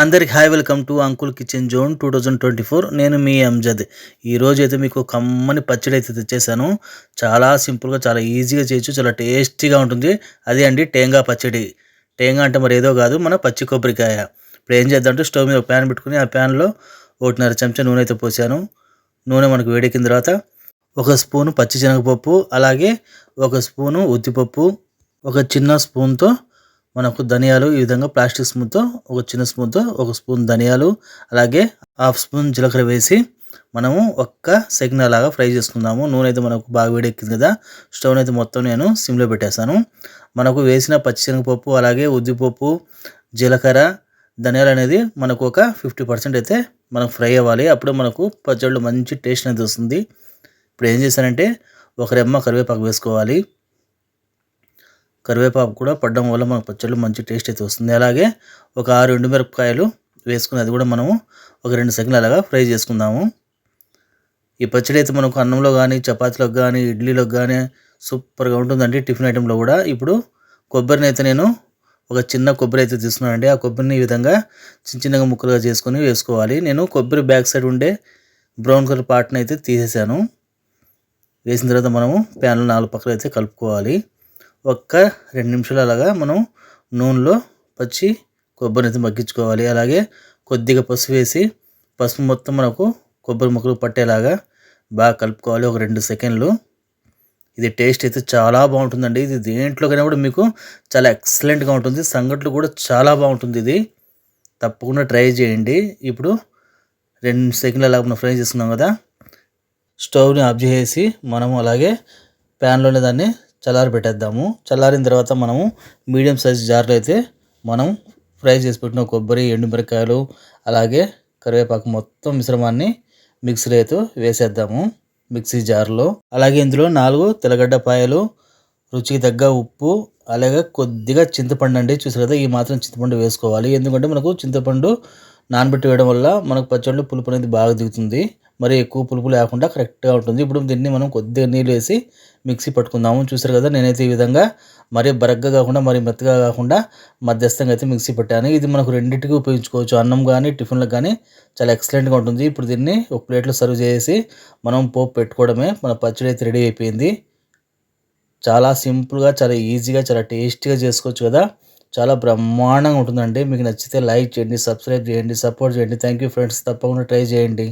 అందరికి hi welcome to uncle kitchen zone two thousand twenty four నేను మీ అంజద్. ఈరోజు అయితే మీకు కమ్మని పచ్చడి అయితే తెచ్చేసాను. చాలా సింపుల్గా చాలా ఈజీగా చేయొచ్చు చాలా టేస్టీగా ఉంటుంది. అదే అండి టేంగా పచ్చడి. టేంగా అంటే మరి ఏదో కాదు మన పచ్చి కొబ్బరికాయ. ఇప్పుడు ఏం చేద్దామంటే స్టవ్ మీద ఒక ప్యాన్ పెట్టుకుని ఆ ప్యాన్లో ఒకటిన్నర చెంచా నూనె అయితే పోసాను. నూనె మనకు వేడెక్కిన తర్వాత ఒక స్పూను పచ్చి శనగపప్పు అలాగే ఒక స్పూను ఉద్దిపప్పు ఒక చిన్న స్పూన్తో మనకు ధనియాలు ఈ విధంగా ప్లాస్టిక్ స్పూన్తో ఒక చిన్న స్పూన్తో ఒక స్పూన్ ధనియాలు అలాగే హాఫ్ స్పూన్ జీలకర్ర వేసి మనము ఒక్క సెకండ్ అలాగా ఫ్రై చేసుకుందాము. నూనె అయితే మనకు బాగా వేడెక్కింది కదా స్టవ్ అయితే మొత్తం నేను సిమ్లో పెట్టేశాను. మనకు వేసిన పచ్చిశనగపప్పు అలాగే ఉద్దిపప్పు జీలకర్ర ధనియాలు అనేది మనకు ఒక ఫిఫ్టీ పర్సెంట్ అయితే మనకు ఫ్రై అవ్వాలి. అప్పుడు మనకు పచ్చళ్ళు మంచి టేస్ట్ అనేది వస్తుంది. ఇప్పుడు ఏం చేశానంటే ఒక రెమ్మ కరివేపాకు వేసుకోవాలి. కరివేపాకు కూడా పడడం వల్ల మన పచ్చళ్ళు మంచి టేస్ట్ అయితే వస్తుంది. అలాగే ఒక ఆరు ఎండుమిరపకాయలు వేసుకుని అది కూడా మనము ఒక రెండు సెకండ్లు అలాగా ఫ్రై చేసుకుందాము. ఈ పచ్చడి అయితే మనకు అన్నంలో కానీ చపాతీలకు కానీ ఇడ్లీలోకి కానీ సూపర్గా ఉంటుందండి టిఫిన్ ఐటెంలో కూడా. ఇప్పుడు కొబ్బరిని అయితే నేను ఒక చిన్న కొబ్బరి అయితే తీసుకున్నానండి. ఆ కొబ్బరిని ఈ విధంగా చిన్న చిన్నగా ముక్కలుగా చేసుకొని వేసుకోవాలి. నేను కొబ్బరి బ్యాక్ సైడ్ ఉండే బ్రౌన్ కలర్ పార్ట్ని అయితే తీసేసాను. వేసిన తర్వాత మనము ప్యాన్లో నాలుగు పక్కలు అయితే కలుపుకోవాలి. ఒక్క రెండు నిమిషాలు అలాగా మనం నూనెలో పచ్చి కొబ్బరి అయితే మగ్గించుకోవాలి. అలాగే కొద్దిగా పసుపు వేసి పసుపు మొత్తం మనకు కొబ్బరి ముక్కలు పట్టేలాగా బాగా కలుపుకోవాలి ఒక రెండు సెకండ్లు. ఇది టేస్ట్ అయితే చాలా బాగుంటుందండి. ఇది దేంట్లోకైనా కూడా మీకు చాలా ఎక్సలెంట్గా ఉంటుంది. సంగట్లు కూడా చాలా బాగుంటుంది ఇది. తప్పకుండా ట్రై చేయండి. ఇప్పుడు రెండు సెకండ్లు అలాగ మనం ఫ్రై చేసుకున్నాం కదా స్టవ్ని ఆఫ్ చేసి మనము అలాగే ప్యాన్లోనే దాన్ని చల్లారి పెట్టేద్దాము. చల్లారిన తర్వాత మనము మీడియం సైజ్ జార్లో అయితే మనం ఫ్రై చేసి పెట్టిన కొబ్బరి ఎండుమిరకాయలు అలాగే కరివేపాకు మొత్తం మిశ్రమాన్ని మిక్సీలో అయితే వేసేద్దాము మిక్సీ జార్లో. అలాగే ఇందులో నాలుగు తెల్లగడ్డ పాయలు రుచికి తగ్గ ఉప్పు అలాగే కొద్దిగా చింతపండు అండి. చూసారు కదా ఈ మాత్రం చింతపండు వేసుకోవాలి. ఎందుకంటే మనకు చింతపండు నానబెట్టి వేయడం వల్ల మనకు పచ్చళ్ళు పులుపు అనేది బాగా దిగుతుంది. మరి ఎక్కువ పులుపు లేకుండా కరెక్ట్గా ఉంటుంది. ఇప్పుడు దీన్ని మనం కొద్దిగా నీళ్ళు వేసి మిక్సీ పట్టుకుందాము. చూసారు కదా నేనైతే ఈ విధంగా మరీ బరగ్గా కాకుండా మరీ మెత్తగా కాకుండా మధ్యస్థంగా అయితే మిక్సీ పెట్టాను. ఇది మనకు రెండింటికి ఉపయోగించుకోవచ్చు. అన్నం కానీ టిఫిన్లకు కానీ చాలా ఎక్సలెంట్గా ఉంటుంది. ఇప్పుడు దీన్ని ఒక ప్లేట్లో సర్వ్ చేసి మనం పోపు పెట్టుకోవడమే. మన పచ్చడి అయితే రెడీ అయిపోయింది. చాలా సింపుల్గా చాలా ఈజీగా చాలా టేస్టీగా చేసుకోవచ్చు కదా. చాలా బ్రహ్మాండంగా ఉంటుందండి. మీకు నచ్చితే లైక్ చేయండి సబ్స్క్రైబ్ చేయండి సపోర్ట్ చేయండి. థ్యాంక్ యూ ఫ్రెండ్స్ తప్పకుండా ట్రై చేయండి.